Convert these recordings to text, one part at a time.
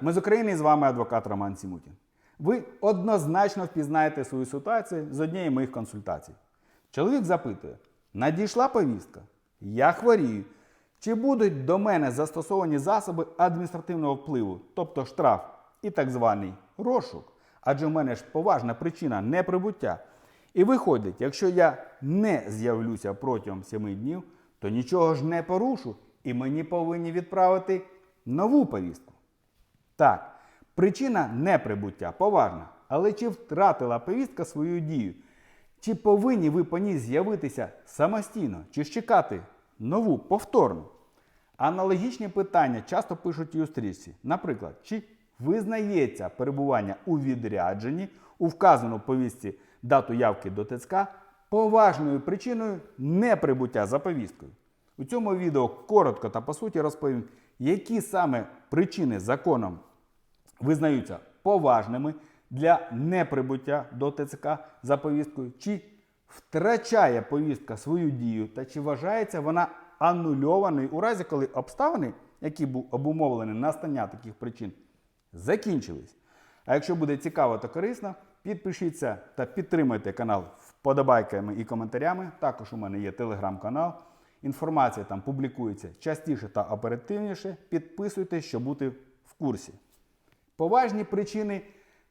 Ми з України і з вами адвокат Роман Сімутін. Ви однозначно впізнаєте свою ситуацію з однієї моїх консультацій. Чоловік запитує: надійшла повістка? Я хворію. Чи будуть до мене застосовані засоби адміністративного впливу, тобто штраф і так званий розшук? Адже в мене ж поважна причина неприбуття. І виходить, якщо я не з'явлюся протягом 7 днів, то нічого ж не порушу, і мені повинні відправити нову повістку. Так, причина неприбуття поважна, але чи втратила повістка свою дію? Чи повинні ви по ній з'явитися самостійно, чи ж чекати нову повторну? Аналогічні питання часто пишуть і у стрічці. Наприклад, чи визнається перебування у відрядженні у вказану повістці дату явки до ТЦК поважною причиною неприбуття за повісткою? У цьому відео коротко та по суті розповім, які саме причини законом визнаються поважними для неприбуття до ТЦК за повісткою, чи втрачає повістка свою дію, та чи вважається вона анульованою у разі, коли обставини, які був обумовлені настання таких причин, закінчились. А якщо буде цікаво та корисно, підпишіться та підтримайте канал вподобайками і коментарями. Також у мене є телеграм-канал. Інформація там публікується частіше та оперативніше. Підписуйтесь, щоб бути в курсі. Поважні причини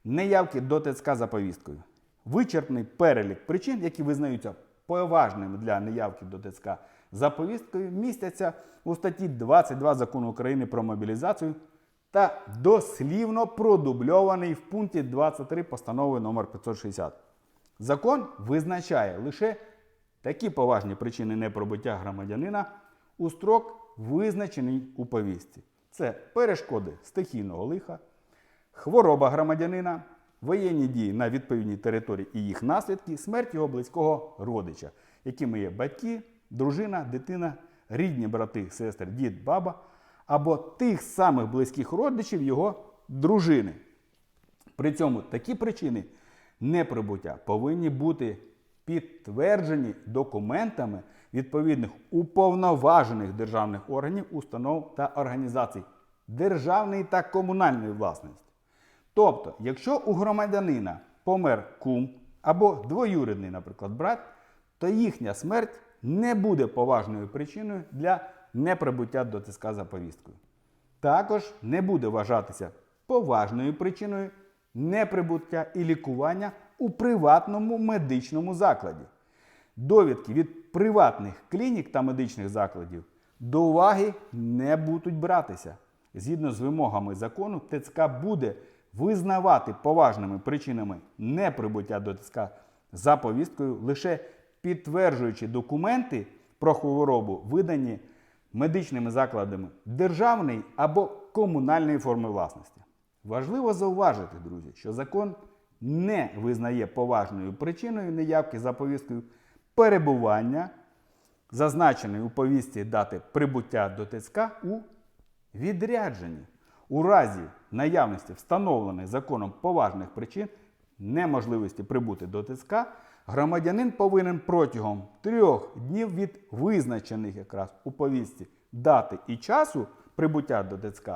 неявки до ТЦК за повісткою. Вичерпний перелік причин, які визнаються поважними для неявки до ТЦК за повісткою, містяться у статті 22 закону України про мобілізацію та дослівно продубльований в пункті 23 постанови номер 560. Закон визначає лише такі поважні причини непробиття громадянина у строк, визначений у повістці. Це перешкоди стихійного лиха, хвороба громадянина, воєнні дії на відповідній території і їх наслідки, смерть його близького родича, якими є батьки, дружина, дитина, рідні брати, сестри, дід, баба, або тих самих близьких родичів його дружини. При цьому такі причини неприбуття повинні бути підтверджені документами відповідних уповноважених державних органів, установ та організацій державної та комунальної власності. Тобто, якщо у громадянина помер кум або двоюрідний, наприклад, брат, то їхня смерть не буде поважною причиною для неприбуття до ТСК за повісткою. Також не буде вважатися поважною причиною неприбуття і лікування у приватному медичному закладі. Довідки від приватних клінік та медичних закладів до уваги не будуть братися. Згідно з вимогами закону, ТЦК буде визнавати поважними причинами неприбуття до ТЦК за повісткою, лише підтверджуючи документи про хворобу, видані медичними закладами державної або комунальної форми власності. Важливо зауважити, друзі, що закон не визнає поважною причиною неявки за повісткою перебування, зазначеної у повістці дати прибуття до ТЦК у відрядженні. У разі наявності встановлених законом поважних причин неможливості прибути до ТЦК, громадянин повинен протягом трьох днів від визначених якраз у повістці дати і часу прибуття до ТЦК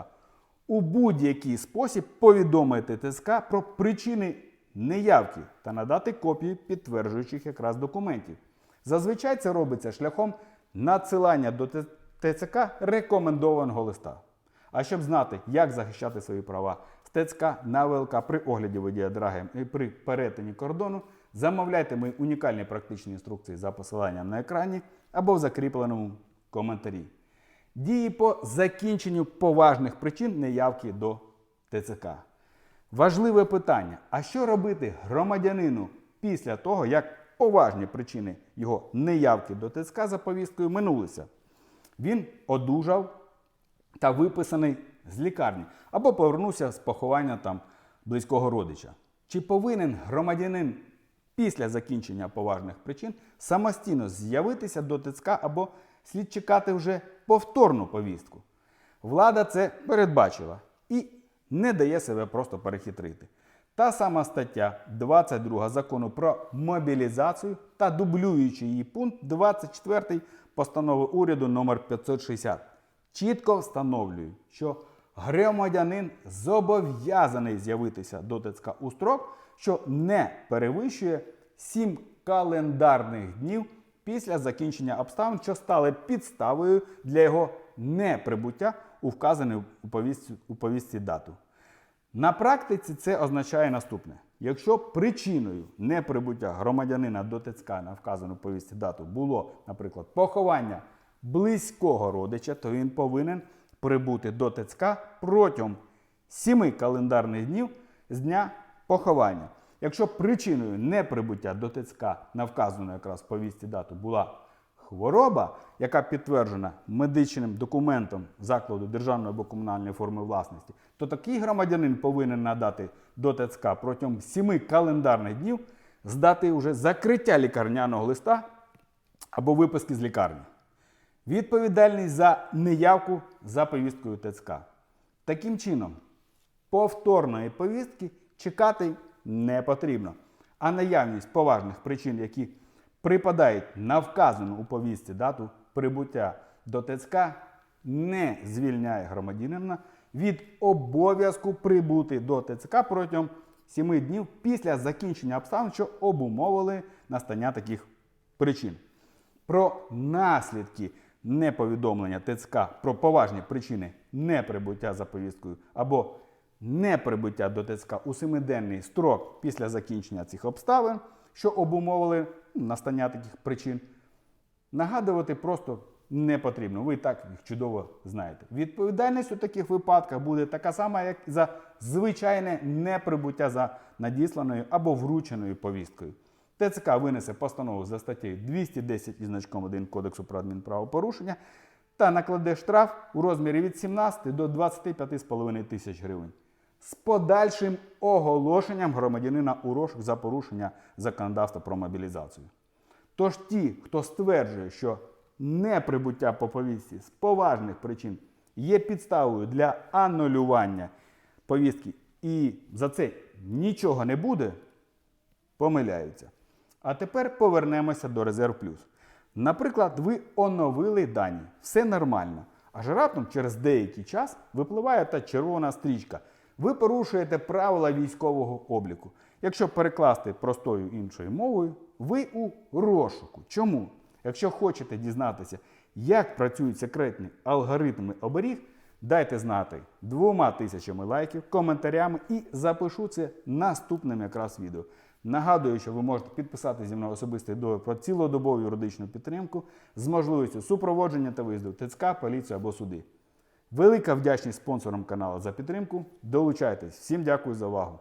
у будь-який спосіб повідомити ТЦК про причини неявки та надати копії підтверджуючих якраз документів. Зазвичай це робиться шляхом надсилання до ТЦК рекомендованого листа. А щоб знати, як захищати свої права з ТЦК на ВЛК при огляді водія драги і при перетині кордону, замовляйте мої унікальні практичні інструкції за посиланням на екрані або в закріпленому коментарі. Дії по закінченню поважних причин неявки до ТЦК. Важливе питання: а що робити громадянину після того, як поважні причини його неявки до ТЦК за повісткою минулися? Він одужав та виписаний з лікарні або повернувся з поховання там близького родича. Чи повинен громадянин після закінчення поважних причин самостійно з'явитися до ТЦК або слід чекати вже повторну повістку? Влада це передбачила і не дає себе просто перехитрити. Та сама стаття 22 закону про мобілізацію та дублюючий її пункт 24 постанови уряду номер 560 чітко встановлюють, що громадянин зобов'язаний з'явитися до ТЦК у строк, що не перевищує 7 календарних днів після закінчення обставин, що стали підставою для його неприбуття у вказану у повістці, у повістці дату. На практиці це означає наступне: якщо причиною неприбуття громадянина до ТЦК на вказану повістці дату було, наприклад, поховання близького родича, то він повинен прибути до ТЦК протягом 7 календарних днів з дня поховання. Якщо причиною неприбуття до ТЦК на вказану якраз повістці дату була хвороба, яка підтверджена медичним документом закладу державної або комунальної форми власності, то такий громадянин повинен надати до ТЦК протягом 7 календарних днів з дати вже закриття лікарняного листа або виписки з лікарні. Відповідальність за неявку за повісткою ТЦК. Таким чином, повторної повістки чекати не потрібно. А наявність поважних причин, які припадають на вказану у повістці дату прибуття до ТЦК, не звільняє громадянина від обов'язку прибути до ТЦК протягом 7 днів після закінчення обставин, що обумовили настання таких причин. Про наслідки неповідомлення ТЦК про поважні причини неприбуття за повісткою або неприбуття до ТЦК у семиденний строк після закінчення цих обставин, що обумовили настання таких причин, нагадувати просто не потрібно. Ви і так їх чудово знаєте. Відповідальність у таких випадках буде така сама, як за звичайне неприбуття за надісланою або врученою повісткою. ТЦК винесе постанову за статтею 210 із значком 1 Кодексу про адмінправопорушення та накладе штраф у розмірі від 17 до 25,5 тисяч гривень з подальшим оголошенням громадянина у розшук за порушення законодавства про мобілізацію. Тож ті, хто стверджує, що неприбуття по повістці з поважних причин є підставою для анулювання повістки і за це нічого не буде, помиляються. А тепер повернемося до Резерв Плюс. Наприклад, ви оновили дані, все нормально. Аж раптом через деякий час випливає та червона стрічка. Ви порушуєте правила військового обліку. Якщо перекласти простою іншою мовою, ви у розшуку. Чому? Якщо хочете дізнатися, як працюють секретні алгоритми оберіг, дайте знати двома тисячами лайків, коментарями і запишу це наступним якраз відео. Нагадую, що ви можете підписати зі мною особистий договір про цілодобову юридичну підтримку з можливістю супроводження та виїзду ТЦК, поліцію або суди. Велика вдячність спонсорам каналу за підтримку. Долучайтесь. Всім дякую за увагу.